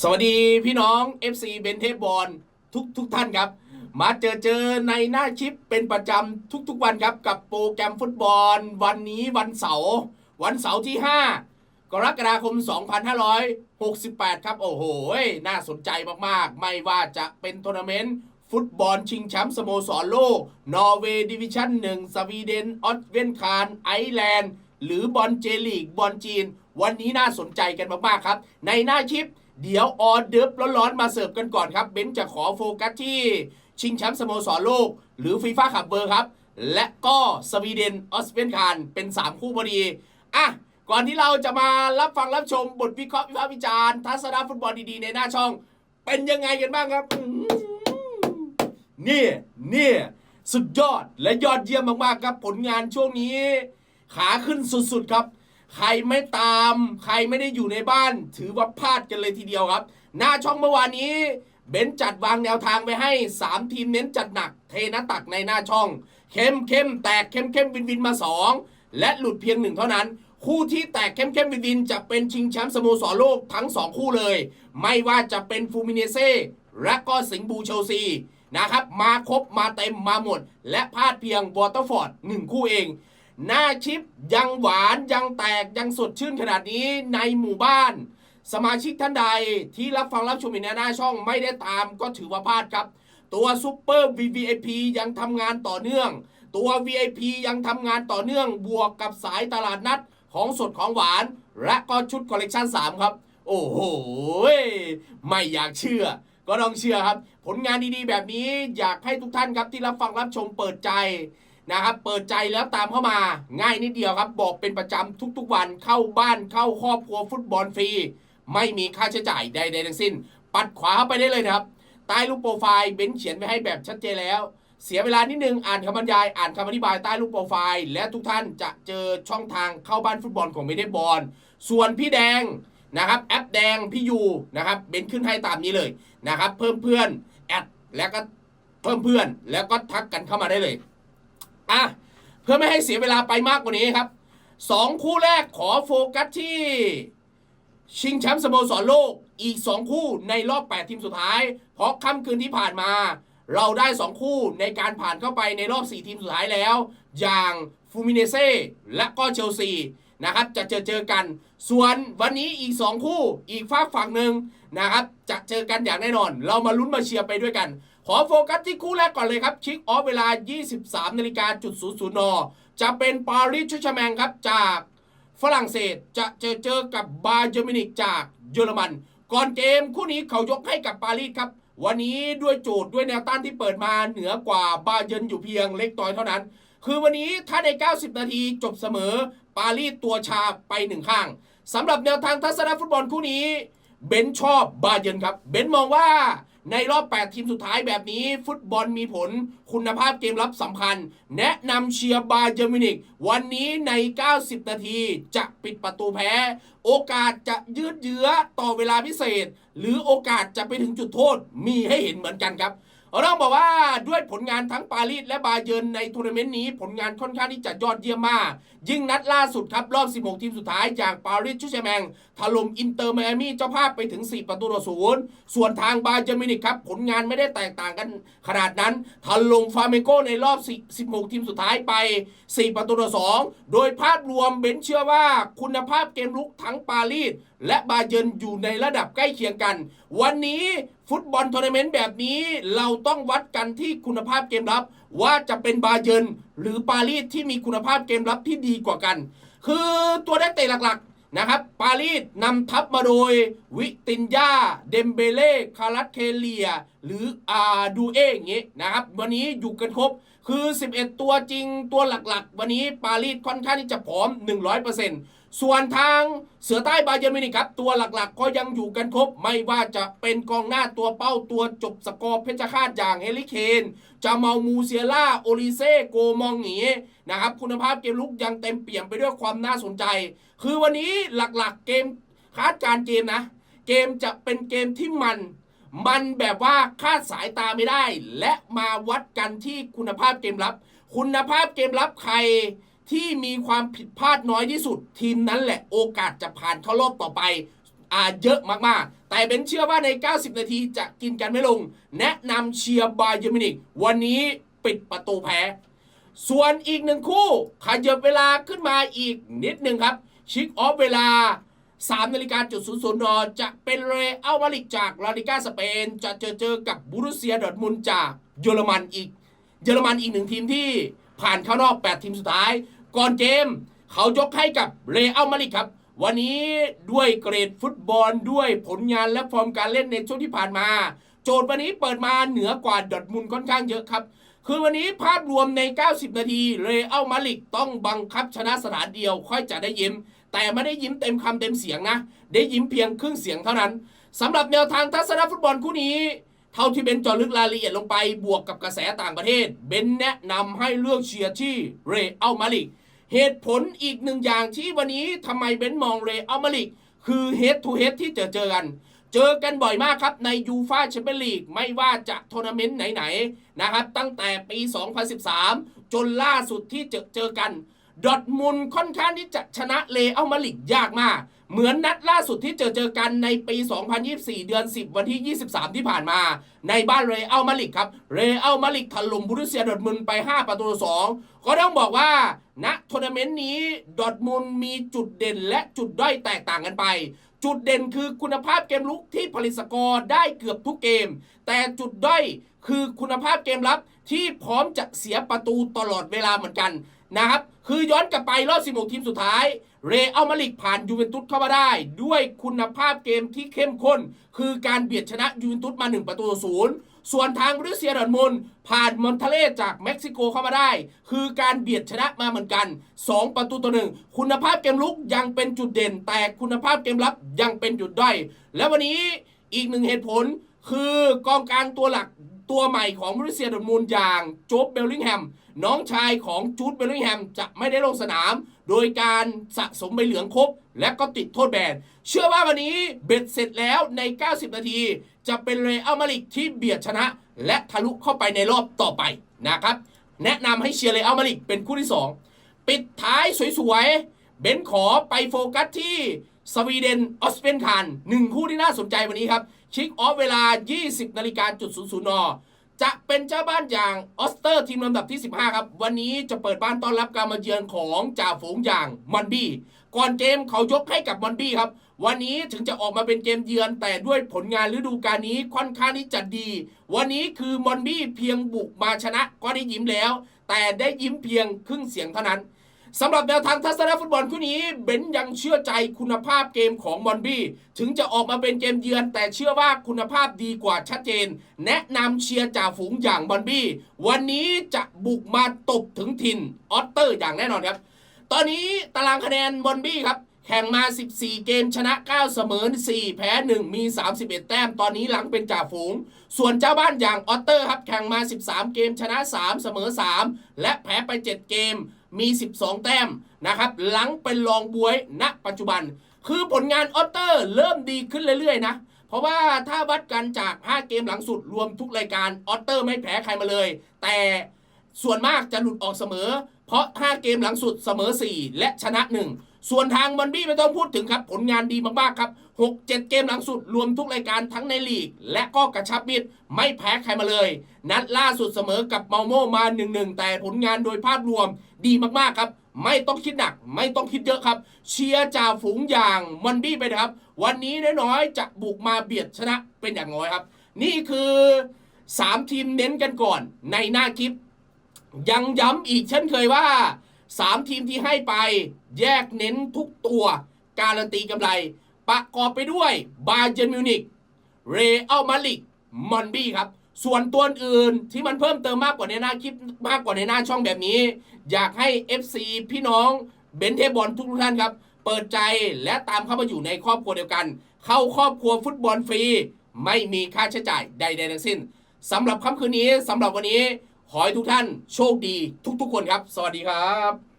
สวัสดีพี่น้อง FC เบนเทปบอลทุกทุกท่านครับ มาเจอเจอในหน้าชิปเป็นประจำทุกๆวันครับกับโปรแกรมฟุตบอล วันนี้วันเสาร์วันเสาร์ที่ 5 กรกฎาคม 2568 ครับ โอ้โห น่าสนใจมากๆ ไม่ว่าจะเป็นทัวร์นาเมนต์ ฟุตบอลชิงแชมป์สโมสรโลก นอร์เวย์ดิวิชั่น 1 สวีเดน ออสเวนคารไอร์แลนด์ หรือบอลเจลีกบอลจีน วันนี้น่าสนใจกันมากๆครับ ในหน้าชิป เดี๋ยวออเดิร์ฟร้อนๆมาเสิร์ฟกันก่อนครับ เบนจะขอโฟกัสที่ชิงแชมป์สโมสรโลก หรือฟีฟ่าขับเบอร์ครับ และก็สวีเดนออสเวนคารเป็น 3 คู่พอดีอะก่อนที่เราจะมารับฟังรับชมบทวิเคราะห์วิพากษ์วิจารณ์ทัศนฟุตบอลดีๆ ในหน้าช่อง เป็นยังไงกันบ้างครับนี่นี่สุดยอดและยอดเยี่ยมมากๆครับผลงานช่วงนี้ ขาขึ้นสุดๆครับ ใครไม่ตาม ใครไม่ได้อยู่ในบ้าน ถือว่าพลาดกันเลยทีเดียวครับ หน้าช่องเมื่อวานนี้ เบนจัดวางแนวทางไปให้ 3 ทีมเน้นจัดหนัก เทนตักในหน้าช่อง เข้มเข้มแตกเข้มเข้มวินวินมา 2 และหลุดเพียงหนึ่งเท่านั้น คู่ที่แตกเข้มเข้มวินวินจะเป็นชิงแชมป์สโมสรโลกทั้ง 2 คู่เลย ไม่ว่าจะเป็นฟูมิเนเซ่และก็สิงบูเชลซีนะครับมาครบมาเต็มมาหมด และพลาดเพียงวอเตอร์ฟอร์ดหนึ่งคู่เอง หน้าชิปยังหวานยังแตกยังสดชื่นขนาดนี้ในหมู่บ้าน สมาชิกท่านใดที่รับฟังรับชมอยู่ในหน้าช่องไม่ได้ตามก็ถือว่าพลาดครับ ตัวซูเปอร์ VVIP ยังทำงานต่อเนื่อง ตัว VIP ยังทำงานต่อเนื่องบวกกับสายตลาดนัดของสดของหวาน และก็ชุดคอลเลกชัน3 ครับ โอ้โห ไม่อยากเชื่อ ก็ต้องเชื่อครับ ผลงานดีๆ แบบนี้อยากให้ทุกท่านครับที่รับฟังรับชมเปิดใจ นะครับเปิดใจแล้วตามเข้ามาง่ายนิดเดียวครับ บอกเป็นประจำทุกๆวันเข้าบ้านเข้าครอบครัวฟุตบอลฟรี ไม่มีค่าใช้จ่ายใดๆทั้งสิ้น ปัดขวาเข้าไปได้เลยครับใต้รูปโปรไฟล์เบนเขียนไว้ให้แบบชัดเจนแล้ว เสียเวลานิดนึงอ่านคำบรรยาย อ่านคำอธิบายใต้รูปโปรไฟล์ และทุกท่านจะเจอช่องทางเข้าบ้านฟุตบอลของเมเดบอลส่วนพี่แดงนะครับแอปแดงพี่ยูนะครับเบนขึ้นให้ตามนี้เลยนะครับเพิ่มเพื่อนแอดแล้วก็เพิ่มเพื่อนแล้วก็ทักกันเข้ามาได้เลย อะเพื่อไม่ให้เสียเวลาไปมากกว่านี้ครับสองคู่แรกขอโฟกัสที่ ชิงแชมป์สโมสรโลกอีก 2 คู่ในรอบ 8 ทีมสุดท้าย เพราะค่ำคืนที่ผ่านมา เราได้ 2 คู่ในการผ่านเข้าไปในรอบ 4 ทีมสุดท้ายแล้ว อย่างฟูมิเนเซ่และก็เชลซีนะครับจะเจอเจอกัน ส่วนวันนี้อีก 2 คู่อีกฝากฝั่งหนึ่งนะครับจะเจอกันอย่างแน่นอน เรามาลุ้นมาเชียร์ไปด้วยกัน ขอโฟกัสที่คู่แรกก่อนเลยครับ ชิกออฟเวลา 23นาฬิกาจุด00นจะเป็นปารีสชร์แชร์แมงครับจากฝรั่งเศสจะเจอเจอกับบาเยอร์มินิกจากเยอรมัน ก่อนเกมคู่นี้เขายกให้กับปารีสครับ วันนี้ด้วยโจทย์ด้วยแนวต้านที่เปิดมาเหนือกว่าบาเยิร์นอยู่เพียงเล็กน้อยเท่านั้น คือวันนี้ถ้าใน 90 นาทีจบเสมอ ปารีสตัวชาไปหนึ่งข้างสำหรับแนวทางทัศนฟุตบอลคู่นี้ เบนชอบบาเยิร์นครับ เบนมองว่า ในรอบ 8 ทีมสุดท้ายแบบนี้ ฟุตบอลมีผลคุณภาพเกมรับสำคัญ แนะนำเชียร์บาเยอร์มินิก วันนี้ใน 90 นาทีจะปิดประตูแพ้ โอกาสจะยืดเยื้อต่อเวลาพิเศษ หรือโอกาสจะไปถึงจุดโทษมีให้เห็นเหมือนกันครับ เราบอกว่าด้วยผลงานทั้งปารีสและบาเยิร์นในทัวร์นาเมนต์นี้ ผลงานค่อนข้างที่จะยอดเยี่ยมมาก ยิ่งนัดล่าสุดครับรอบ 16 ทีมสุดท้ายอย่างปารีสชูเชแมงถล่มอินเตอร์ไมอามี่เจ้าภาพไปถึง 4 ประตูต่อศูนย์ส่วนทางบาเยิร์นมินิกครับ ผลงานไม่ได้แตกต่างกันขนาดนั้นถล่มฟาเมโกในรอบ 16 ทีมสุดท้ายไป 4 ประตูต่อ2โดยภาพรวมเบนเชื่อว่าคุณภาพเกมลุกทั้งปารีสและบาเยิร์นอยู่ในระดับใกล้เคียงกัน วันนี้ฟุตบอลทัวร์นาเมนต์แบบนี้เราต้องวัดกันที่คุณภาพเกมรับ ว่าจะเป็นบาเยิร์นหรือปารีสที่มีคุณภาพเกมรับที่ดีกว่ากัน คือตัวนักเตะหลักๆนะครับ ปารีสนำทัพมาโดย วิตินยาเดมเบเล่คารัตเคเลีย หรืออาดูเออย่างงี้นะครับ วันนี้อยู่กันครบคือ 11 ตัวจริงตัวหลักๆ วันนี้ปารีสค่อนข้างที่จะพร้อม 100% ส่วนทางเสือใต้บาเยอร์มินิครับ ตัวหลักๆ ก็ยังอยู่กันครบ ไม่ว่าจะเป็นกองหน้าตัวเป้าตัวจบสกอร์เพชรฆาตอย่างเฮลิเคนจาเมามูเซียล่า โอลิเซ่โกมองหนีนะครับ คุณภาพเกมลุกยังเต็มเปี่ยมไปด้วยความน่าสนใจ คือวันนี้หลักๆ เกมคาดการเกมนะ เกมจะเป็นเกมที่มัน มันแบบว่าคาดสายตาไม่ได้ และมาวัดกันที่คุณภาพเกมรับ คุณภาพเกมรับใคร ที่มีความผิดพลาดน้อยที่สุด ทีมนั้นแหละโอกาสจะผ่านเข้ารอบต่อไปอาเยอะมากๆ แต่เบนเชื่อว่าใน 90 นาทีจะกินกันไม่ลง แนะนำเชียร์บาเยอร์มินิกวันนี้ปิดประตูแพ้ ส่วนอีกหนึ่งคู่ขยับเวลาขึ้นมาอีกนิดหนึ่งครับ ชิกออฟเวลา3นาฬิกาจุดศูนย์ศูนย์นจะเป็นเรอัลมาดริกจากลาลิกาสเปน จะเจอเจอกับบูรุสเซียดอร์ทมุนจากเยอรมันอีก เยอรมันอีกหนึ่งทีมที่ ผ่านเข้ารอบ 8 ทีมสุดท้าย ก่อนเกม เขายกให้กับเรอัลมาดริกครับ วันนี้ด้วยเกรดฟุตบอลด้วยผลงานและฟอร์มการเล่นในช่วงที่ผ่านมา โจทย์วันนี้เปิดมาเหนือกว่าดอทมุนค่อนข้างเยอะครับ คือวันนี้ภาพรวมใน 90 นาทีเรอัลมาดริกต้องบังคับชนะสนามเดียวค่อยจะได้ยิ้ม แต่ไม่ได้ยิ้มเต็มคำเต็มเสียงนะ ได้ยิ้มเพียงครึ่งเสียงเท่านั้นสำหรับแนวทางทัศนฟุตบอลคู่นี้ เท่าที่เบนจอลึกรายละเอียดลงไปบวกกับกระแสต่างประเทศ เบนแนะนำให้เลือกเชียร์ที่เรอัลมาดริกเหตุผลอีกหนึ่งอย่างที่วันนี้ทำไมเบนมองเรอัลมาดริกคือเฮดทูเฮดที่เจอเจอกัน เจอกันบ่อยมากครับในยูฟาแชมเปี้ยนลีกไม่ว่าจะทัวร์นาเมนต์ไหนๆนะครับตั้งแต่ปี 2013 จนล่าสุดที่เจอเจอกัน ดอทมุนค่อนข้างที่จะชนะเลเอัลมาดริกยากมาก เหมือนนัดล่าสุดที่เจอเจอกันในปี 2024 เดือน 10 วันที่ 23 ที่ผ่านมา ในบ้านเรอัลมาดริกครับ เรอัลมาดริกถล่มบูรุสเซียดอทมุนไป 5 ประตูต่อ2ก็ต้องบอกว่าณทัวร์นาเมนต์นี้ดอทมุนมีจุดเด่นและจุดด้อยแตกต่างกันไป จุดเด่นคือคุณภาพเกมลุกที่ผลิตสกอร์ได้เกือบทุกเกม แต่จุดด้อยคือคุณภาพเกมรับที่พร้อมจะเสียประตูตลอดเวลาเหมือนกัน นะครับ คือย้อนกลับไปรอบ 16 ทีมสุดท้าย เรอัลมาริกผ่านยูเวนตุสเข้ามาได้ ด้วยคุณภาพเกมที่เข้มข้น คือการเบียดชนะยูเวนตุสมา 1 ประตูต่อศูนย์ส่วนทางบรูเซียดอร์ทมุนผ่านมอนเทเลจากเม็กซิโกเข้ามาได้ คือการเบียดชนะมาเหมือนกัน 2 ประตูต่อหนึ่งคุณภาพเกมลุกยังเป็นจุดเด่น แต่คุณภาพเกมรับยังเป็นจุดด้อยและวันนี้อีกหนึ่งเหตุผลคือกองกลางตัวหลักตัวใหม่ของบรูเซียดอร์ทมุนอย่างโจ๊บเบลลิงแฮม น้องชายของจูดเบลลิงแฮมจะไม่ได้ลงสนาม โดยการสะสมใบเหลืองครบ และก็ติดโทษแบน เชื่อว่าวันนี้เบ็ดเสร็จแล้วใน 90 นาที จะเป็นเรอัลมาริกที่เบียดชนะ และทะลุเข้าไปในรอบต่อไปนะครับแนะนำให้เชียร์เรอัลมาริกเป็นคู่ที่ 2 ปิดท้ายสวยๆ เบนขอไปโฟกัสที่สวีเดนออสเปนคานหนึ่งคู่ที่น่าสนใจวันนี้ครับ ชิกออฟเวลา 20นาฬิกาจุด00น จะเป็นเจ้าบ้านอย่างออสเตอร์ทีมลำดับที่ 15 ครับ วันนี้จะเปิดบ้านต้อนรับการมาเยือนของจ่าฝูงอย่างมอนบี้ก่อนเกมเขายกให้กับมอนบี้ครับ วันนี้ถึงจะออกมาเป็นเกมเยือนแต่ด้วยผลงานฤดูกาลนี้ค่อนข้างที่จะดี วันนี้คือมอนบี้เพียงบุกมาชนะก็ได้ยิ้มแล้ว แต่ได้ยิ้มเพียงครึ่งเสียงเท่านั้น สำหรับแนวทางทัศนฟุตบอลคู่นี้เบนยังเชื่อใจคุณภาพเกมของมอนบี้ถึงจะออกมาเป็นเกมเยือน แต่เชื่อว่าคุณภาพดีกว่าชัดเจน แนะนำเชียร์จ่าฝูงอย่างมอนบี้วันนี้จะบุกมาตบถึงถิ่นออสเตอร์อย่างแน่นอนครับ ตอนนี้ตารางคะแนนมอนบี้ครับแข่งมา 14 เกมชนะ 9 เสมอ 4 แพ้ 1 มี 31 แต้ม ตอนนี้หลังเป็นจ่าฝูง ส่วนเจ้าบ้านอย่างออตเตอร์ครับ แข่งมา 13 เกมชนะ 3 เสมอ 3 และแพ้ไป 7 เกม มี 12 แต้มนะครับ หลังเป็นรองบวยณปัจจุบัน คือผลงานออตเตอร์เริ่มดีขึ้นเรื่อยๆนะเพราะว่าถ้าวัดกันจาก 5 เกมหลังสุดรวมทุกรายการออตเตอร์ไม่แพ้ใครมาเลย แต่ส่วนมากจะหลุดออกเสมอ เพราะ 5 เกมหลังสุดเสมอ 4 และชนะ 1 ส่วนทางบอนบี้ไม่ต้องพูดถึงครับ ผลงานดีมากๆครับ 6 7 เกมหลังสุดรวมทุกรายการทั้งในลีก และก็กระชับมิตรไม่แพ้ใครมาเลย นัดล่าสุดเสมอกับเมาโมมา 1-1 แต่ผลงานโดยภาพรวมดีมากๆครับ ไม่ต้องคิดหนัก ไม่ต้องคิดเยอะครับ เชียร์จ่าฝูงอย่างมอนบี้ไปนะครับ วันนี้น้อยๆจะบุกมาเบียดชนะเป็นอย่างน้อยครับ นี่คือ 3 ทีมเน้นกันก่อนในหน้าคลิป ยังย้ำอีกเช่นเคยว่า 3 ทีมที่ให้ไป แยกเน้นทุกตัว การันตีกำไร ประกอบไปด้วยบาเย r n มิวนิกเรอัลมาลิกมอนบี้ครับ ส่วนตัวอื่นที่มันเพิ่มเติมมากกว่าในหน้าคลิปมากกว่าในหน้าช่องแบบนี้ อยากให้ FC พี่น้องเบนเทบอลทุกท่านครับ เปิดใจและตามเข้ามาอยู่ในครอบครัวเดียวกัน เข้าครอบครัวฟุตบอลฟรี ไม่มีค่าใช้จ่ายใดๆทั้งสิ้นสำหรับค่ำคืนนี้สำหรับวันนี้ ขอให้ทุกท่านโชคดีทุกๆคนครับ สวัสดีครับ